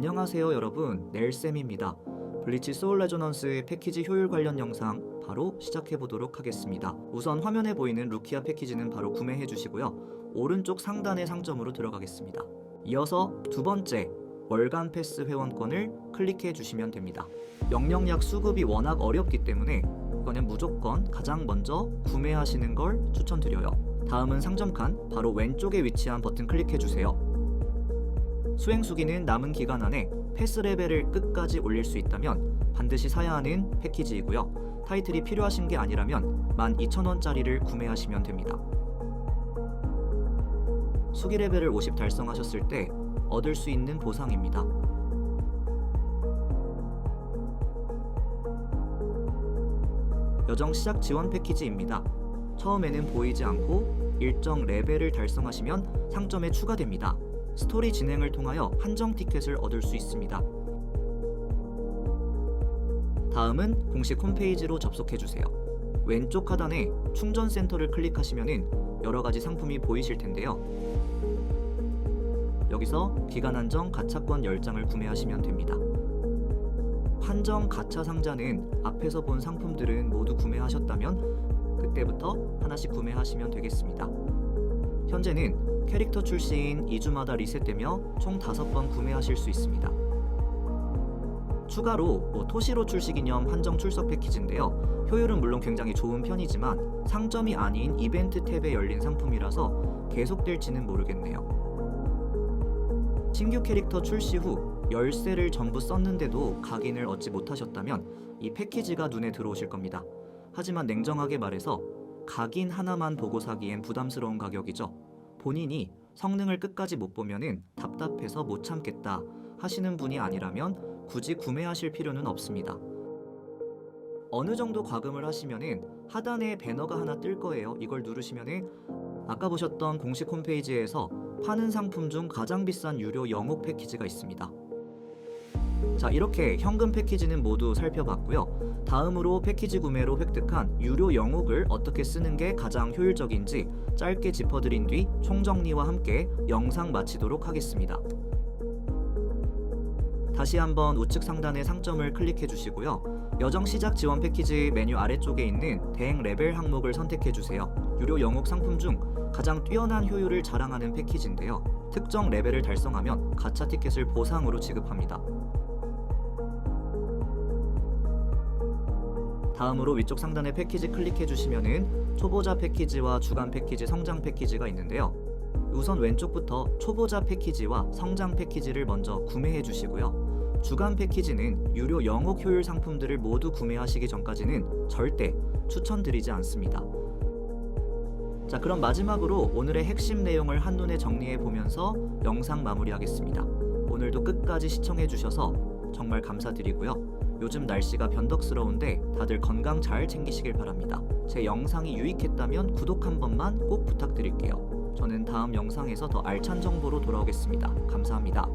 안녕하세요 여러분. 넬쌤입니다. 블리치 소울 레조넌스의 패키지 효율 관련 영상 바로 시작해 보도록 하겠습니다. 우선 화면에 보이는 루키아 패키지는 바로 구매해 주시고요. 오른쪽 상단의 상점으로 들어가겠습니다. 이어서 두 번째 월간 패스 회원권을 클릭해 주시면 됩니다. 영영약 수급이 워낙 어렵기 때문에 이거는 무조건 가장 먼저 구매하시는 걸 추천드려요. 다음은 상점 칸 바로 왼쪽에 위치한 버튼 클릭해 주세요 수행 수기는 남은 기간 안에 패스 레벨을 끝까지 올릴 수 있다면 반드시 사야 하는 패키지이고요. 타이틀이 필요하신 게 아니라면 12,000원짜리를 구매하시면 됩니다. 수기 레벨을 50 달성하셨을 때 얻을 수 있는 보상입니다. 여정 시작 지원 패키지입니다. 처음에는 보이지 않고 일정 레벨을 달성하시면 상점에 추가됩니다. 스토리 진행을 통하여 한정 티켓을 얻을 수 있습니다. 다음은 공식 홈페이지로 접속해 주세요. 왼쪽 하단에 충전 센터를 클릭하시면은 여러 가지 상품이 보이실 텐데요. 여기서 기간 한정 가차권 10장을 구매하시면 됩니다. 한정 가차 상자는 앞에서 본 상품들은 모두 구매하셨다면 그때부터 하나씩 구매하시면 되겠습니다. 현재는 캐릭터 출시인 2주마다 리셋되며 총 5번 구매하실 수 있습니다. 추가로 뭐 토시로 출시 기념 한정 출석 패키지인데요. 효율은 물론 굉장히 좋은 편이지만 상점이 아닌 이벤트 탭에 열린 상품이라서 계속될지는 모르겠네요. 신규 캐릭터 출시 후 열쇠를 전부 썼는데도 각인을 얻지 못하셨다면 이 패키지가 눈에 들어오실 겁니다. 하지만 냉정하게 말해서 각인 하나만 보고 사기엔 부담스러운 가격이죠. 본인이 성능을 끝까지 못 보면은 답답해서 못 참겠다 하시는 분이 아니라면 굳이 구매하실 필요는 없습니다. 어느 정도 과금을 하시면은 하단에 배너가 하나 뜰 거예요. 이걸 누르시면은 아까 보셨던 공식 홈페이지에서 파는 상품 중 가장 비싼 유료 영옥 패키지가 있습니다. 자, 이렇게 현금 패키지는 모두 살펴봤고요. 다음으로 패키지 구매로 획득한 유료 영옥을 어떻게 쓰는 게 가장 효율적인지 짧게 짚어드린 뒤 총정리와 함께 영상 마치도록 하겠습니다. 다시 한번 우측 상단의 상점을 클릭해 주시고요. 여정 시작 지원 패키지 메뉴 아래쪽에 있는 대행 레벨 항목을 선택해 주세요. 유료 영옥 상품 중 가장 뛰어난 효율을 자랑하는 패키지인데요. 특정 레벨을 달성하면 가차 티켓을 보상으로 지급합니다. 다음으로 위쪽 상단의 패키지 클릭해 주시면은 초보자 패키지와 주간 패키지, 성장 패키지가 있는데요. 우선 왼쪽부터 초보자 패키지와 성장 패키지를 먼저 구매해 주시고요. 주간 패키지는 유료 영옥 효율 상품들을 모두 구매하시기 전까지는 절대 추천드리지 않습니다. 자, 그럼 마지막으로 오늘의 핵심 내용을 한눈에 정리해 보면서 영상 마무리하겠습니다. 오늘도 끝까지 시청해 주셔서 정말 감사드리고요. 요즘 날씨가 변덕스러운데 다들 건강 잘 챙기시길 바랍니다. 제 영상이 유익했다면 구독 한 번만 꼭 부탁드릴게요. 저는 다음 영상에서 더 알찬 정보로 돌아오겠습니다. 감사합니다.